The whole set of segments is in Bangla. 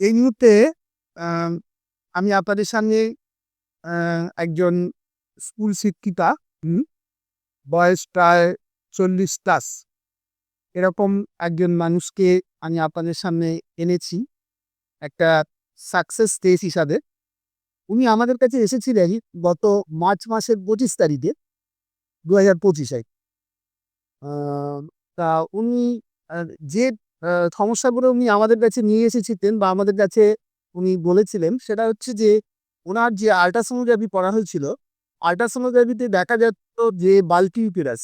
এই মুহূর্তে আমি আপনাদের সামনে একজন স্কুল শিক্ষিকা বয়স প্রায় ৪০ প্লাস। এরকম একজন মানুষকে আমি আপনাদের সামনে এনেছি, একটা সাকসেস কেস হিসাবে। উনি আমাদের কাছে এসেছিলেন গত মার্চ মাসের ২৫ তারিখে দু হাজার পঁচিশে তা উনি যে আ সমস্যাগুলো উনি আমাদের কাছে নিয়ে এসেছিলেন বা আমাদের কাছে উনি বলেছিলেন সেটা হচ্ছে যে ওনার যে আল্ট্রাসোনোগ্রাফি করা হয়েছিল, আল্ট্রাসোনোগ্রাফিতে দেখা যাচ্ছিল যে বাল্কি ইউটেরাস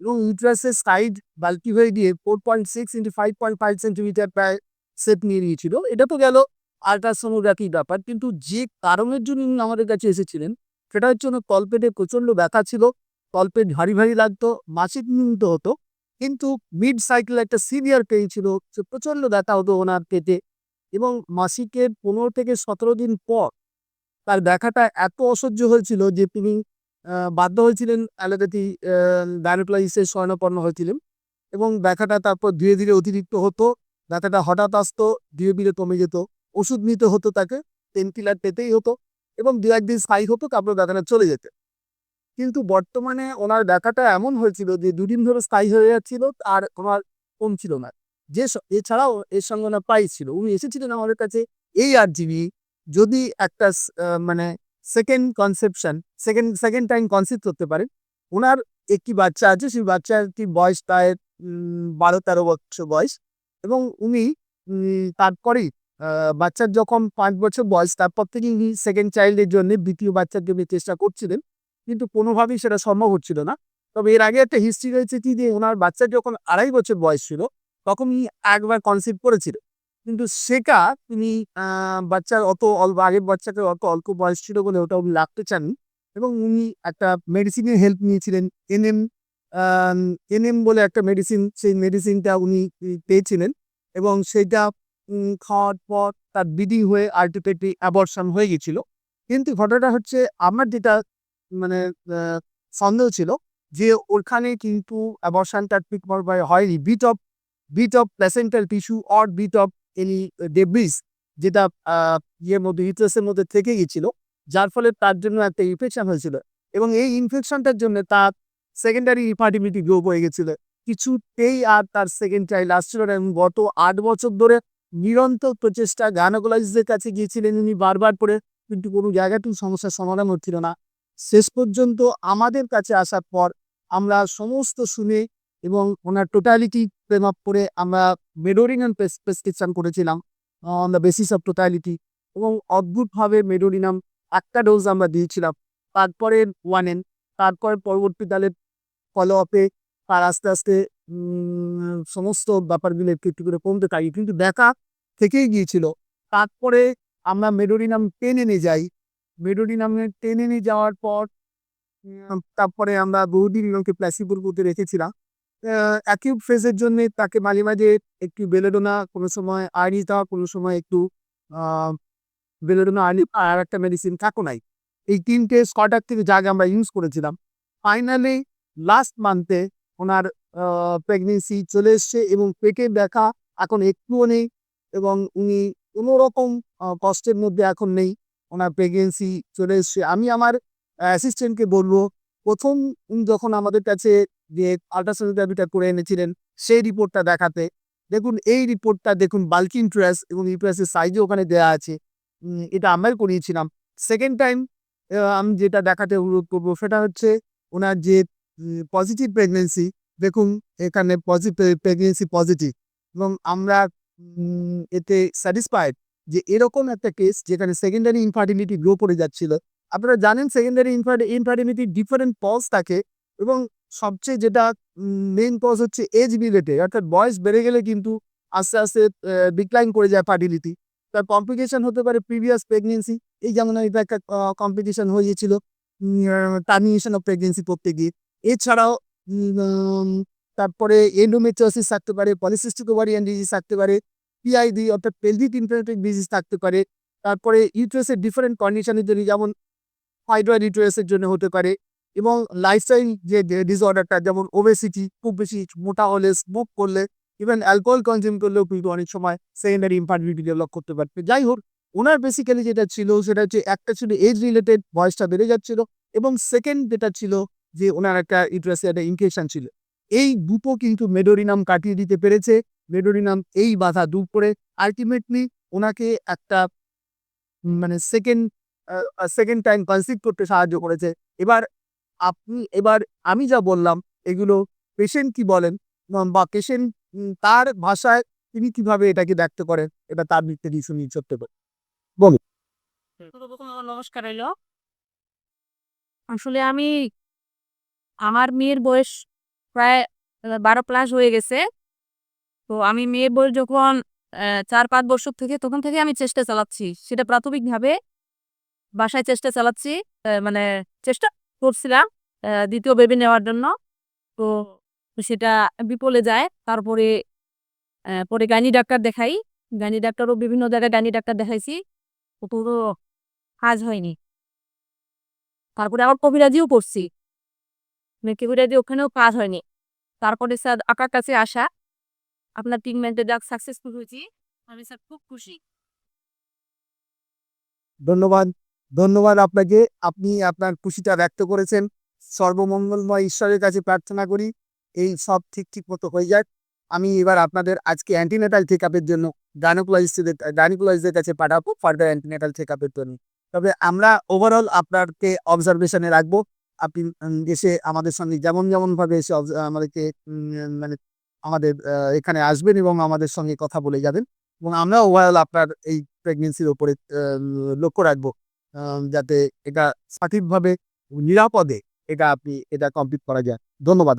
এবং ইউটেরাসের সাইজ বাল্কি হয়ে গিয়ে 4.6 ইন্টু 5.5 সেন্টিমিটার প্রায় শেপ নিয়ে নিয়েছিল। এটা তো গেল আল্ট্রাসোনোগ্রাফির ব্যাপার। কিন্তু যে কারণের জন্য উনি আমাদের কাছে এসেছিলেন সেটা হচ্ছে ওনার তলপেটে প্রচণ্ড ব্যথা ছিল। তলপেট ভারী, ভারী লাগতো, মাসিক নিয়মিত হতো। কিন্তু মিড সাইকেল একটা সিভিয়ার পেইন ছিল। প্রচণ্ড ব্যথা হতো ওনার পেটে এবং মাসিকের ১৫ থেকে ১৭ দিন পর তার ব্যথাটা এত অসহ্য হয়েছিল যে তিনি বাধ্য হয়েছিলেন অ্যালোপ্যাথি আ গাইনোকোলজিস্টের শরণাপন্ন হয়েছিলেন এবং ব্যথাটা তারপর ধীরে, ধীরে অতিরিক্ত হতো। ব্যথাটা হঠাৎ আসতো, ধীরে, ধীরে কমে যেত। ওষুধ নিতে হতো তাকে, পেইনকিলার পেতেই হতো এবং ২-১ দিন স্থায়ী হতো তারপর ব্যথাটা চলে যেত। কিন্তু বর্তমানে ওনার ব্যথাটা এমন হয়েছিল যে দুদিন ধরে স্থায়ী হয়ে যাচ্ছিল, আর ওনার কমছিল না। যে এছাড়াও এর সঙ্গে ওনার প্রাইস ছিল। উনি এসেছিলেন আমাদের কাছে এই আরজিবি যদি একটা মানে second conception second second time conceive করতে পারেন। ওনার একটি বাচ্চা আছে, সেই বাচ্চাটির বয়স প্রায়, উম ১২-১৩ বৎসর বয়স এবং উনি তারপরেই বাচ্চার যখন পাঁচ বছর বয়স, তারপর থেকে উনি সেকেন্ড চাইল্ডের জন্য দ্বিতীয় ২য় বাচ্চার জন্য চেষ্টা করছিলেন। কিন্তু কোনোভাবেই সেটা সম্ভব হচ্ছিল না। তবে এর আগে একটা হিস্ট্রি রয়েছে কি যে উনার বাচ্চার যখন ২.৫ বছর বয়স ছিল তখন উনি একবার কনসিভ করেছিলেন। কিন্তু সেটা তিনি বাচ্চার অত অল্প, আগের বাচ্চাকে অত অল্প বয়স ছিল বলে ওটা উনি রাখতে চাননি এবং উনি একটা মেডিসিনের হেল্প নিয়েছিলেন। এনএম এনএম বলে একটা মেডিসিন সেই মেডিসিনটা উনি পেয়েছিলেন এবং সেটা খাওয়ার পর তার বিডি হয়ে আল্টিমেটলি অ্যাবরশন হয়ে গেছিল। কিন্তু ঘটনাটা হচ্ছে, আমার যেটা মানে সন্দেহ ছিল যে ওখানে কিন্তু অ্যাবরশনটা ঠিকভাবে হয়নি। Bit of bit of placental tissue or bit of any debris যেটা ইয়ের মধ্যে ইউটেরাসের মধ্যে থেকে গেছিল। যার ফলে তার জন্য একটা ইনফেকশন হয়েছিল এবং এই ইনফেকশনটার জন্য তার সেকেন্ডারি ইনফার্টিলিটি গ্রোথ হয়ে গেছিল। কিছুতেই আর তার সেকেন্ড চাইল্ড আসছিল না এবং গত আট বছর ধরে নিরন্তর প্রচেষ্টা গাইনোকোলজিস্টের কাছে গিয়েছিলেন উনি বারবার করে কিন্তু কোনো জায়গাতেই সমস্যার সমাধান হচ্ছিল না। শেষ পর্যন্ত আমাদের কাছে আসার পর আমরা সমস্ত শুনে এবং ওনার টোটালিটি ফ্রেম আপ করে আমরা মেডোরিনাম প্রেস প্রেসক্রিপশন করেছিলাম on the basis of totality এবং অদ্ভুতভাবে মেডোরিনাম একটা ডোজ আমরা দিয়েছিলাম। তারপরে ওয়ানেন তারপর পরবর্তীকালে ফলো আপে তার আস্তে, আস্তে সমস্ত ব্যাপারগুলো একটু, একটু করে কমতে থাকে কিন্তু দেখা থেকেই গিয়েছিল। তারপরে আমরা মেডোরিনাম 10 এ নিয়ে যাই। মেডোরিনামে 10 এ নিয়ে যাওয়ার পর তারপরে আমরা বহুদিন ওনাকে প্ল্যাসিবোর মধ্যে রেখেছিলাম। আ অ্যাকিউট ফেজের জন্যে তাকে মাঝে, মাঝে একটু বেলেডোনা, কোনো সময় আয়রিতা, কোনো সময় একটু বেলেডোনা, আয়রি আর একটা মেডিসিন থাকোনাইট। এই ৩ টে স্কটার থেকে জাগ আমরা ইউজ করেছিলাম। ফাইনালি লাস্ট মান্থে ওনার আ প্রেগন্যান্সি চলে এসছে এবং পেটে ব্যথা এখন একটুও নেই এবং উনি কোনোরকম আ কষ্টের মধ্যে এখন নেই। ওনার প্রেগনেন্সি চলে এসছে। আমি আমার অ্যাসিস্ট্যান্টকে বলব, প্রথম উনি যখন আমাদের কাছে যে আল্ট্রাসোনোগ্রাফিটা করে এনেছিলেন, সেই রিপোর্টটা দেখাতে। দেখুন, এই রিপোর্টটা দেখুন বাল্কি ইউটেরাস এবং ইউটেরাসের সাইজও ওখানে দেওয়া আছে। এটা আমরাই করিয়েছিলাম। সেকেন্ড টাইম আমি যেটা দেখাতে অনুরোধ করব, সেটা হচ্ছে ওনার যে পজিটিভ প্রেগনেন্সি দেখুন, এখানে পজি প্রেগনেন্সি পজিটিভ এবং আমরা এতে স্যাটিসফাইড যে এরকম একটা কেস যেখানে সেকেন্ডারি ইনফার্টিলিটি গ্রো করে যাচ্ছিল। আপনারা জানেন সেকেন্ডারি ইনফার্টি ইনফার্টিলিটির ডিফারেন্ট কজ থাকে এবং সবচেয়ে যেটা মেইন কজ হচ্ছে এজ রিলেটেড অর্থাৎ বয়স বেড়ে গেলে কিন্তু আস্তে, আস্তে ডিক্লাইন করে যায় ফার্টিলিটি। তার কমপ্লিকেশন হতে পারে প্রিভিয়াস প্রেগনেন্সি এই যেমন এটা একটা আ কমপ্লিকেশন হয়ে গিয়েছিল টার্মিনেশন অফ প্রেগন্যান্সি করতে গিয়ে। এছাড়াও তারপরে এন্ডোমেট্রিওসিস থাকতে পারে, পলিসিস্টিক ওভারিয়ান ডিজিজ থাকতে পারে, পিআইডি অর্থাৎ পেলভিক ইনফ্লেমেটরি ডিজিজ থাকতে পারে। তারপরে ইউটেরাসের ডিফারেন্ট কন্ডিশনের জন্য যেমন ফাইব্রয়েড ইউটেরাসের জন্য হতে পারে এবং লাইফস্টাইল যে ডিসঅর্ডারটা যেমন ওবেসিটি খুব বেশি মোটা হলে, স্মোক করলে ইভেন অ্যালকোহল কনজিউম করলেও কিন্তু অনেক সময় সেকেন্ডারি ইনফার্টিলিটি ডেভেলপ করতে পারবে। যাই হোক ওনার বেসিক্যালি যেটা ছিল সেটা হচ্ছে একটা ছিল এজ রিলেটেড বয়সটা বেড়ে যাচ্ছিল এবং সেকেন্ড যেটা ছিল যে ওনার একটা ইউট্রাসে একটা ইনফেকশন ছিল। এই দুটো কিন্তু মেডোরিনাম কাটিয়ে দিতে পেরেছে। মেডোরিনাম এই বাধা দূর করে আলটিমেটলি ওনাকে একটা মানে সেকেন্ড সেকেন্ড টাইম কনসিভ করতে সাহায্য করেছে। এবার আপনি, এবার আমি যা বললাম, এগুলো পেশেন্ট কি বলেন? বা পেশেন্ট তার ভাষায় তিনি কীভাবে এটাকে ব্যক্ত করেন? এটা তার দিক সত্যি করে সর্বপ্রথম আমার নমস্কার হইল আসলে আমি, আমার মেয়ের বয়স প্রায়, বারো প্লাস হয়ে গেছে। তো আমি মেয়ে বই যখন চার পাঁচ বছর থেকে, তখন থেকে আমি চেষ্টা চালাচ্ছি। সেটা প্রাথমিকভাবে বাসায় চেষ্টা চালাচ্ছি মানে চেষ্টা করছিলাম দ্বিতীয় বেবি নেওয়ার জন্য। তো সেটা বিপলে যায়। তারপরে পরে গাইনি ডাক্তার দেখাই। গাইনি ডাক্তারও বিভিন্ন জায়গায় গাইনি ডাক্তার দেখাইছি। তো কাজ হয়নি। তারপরে আবার কবিরাজিও করছি মানে কবিরাজি ওখানেও কাজ হয়নি। তারপরে স্যার আকার কাছে আসা। আপনার ট্রিটমেন্টে যাক সাকসেসফুল হয়েছি, আমি স্যার খুব খুশি। ধন্যবাদ ধন্যবাদ আপনাকে, আপনি আপনার খুশিটা ব্যক্ত করেছেন। সর্বমঙ্গলময় ঈশ্বরের কাছে প্রার্থনা করি, এই সব ঠিক ঠিক মতো হয়ে যাক। আমি এবার আপনাদের আজকে অ্যান্টিনেটাল চেক আপের জন্য গাইনোকোলজিস্টদের গাইনোকোলজিস্টদের কাছে পাঠাবো ফার্দার অ্যান্টিনেটাল চেক আপের জন্য। তবে আমরা ওভারঅল আপনাকে অবজারভেশনে রাখব। আপনি এসে আমাদের সঙ্গে যেমন যেমন ভাবে এসে আমাদেরকে মানে আমাদের এখানে আসবেন এবং আমাদের সঙ্গে কথা বলে যাবেন। এবং আমরা ওভারঅল আপনার এই প্রেগনেন্সির ওপরে লক্ষ্য রাখব যাতে এটা সঠিকভাবে নিরাপদে এটা আপনি, এটা কমপ্লিট করা যায়। ধন্যবাদ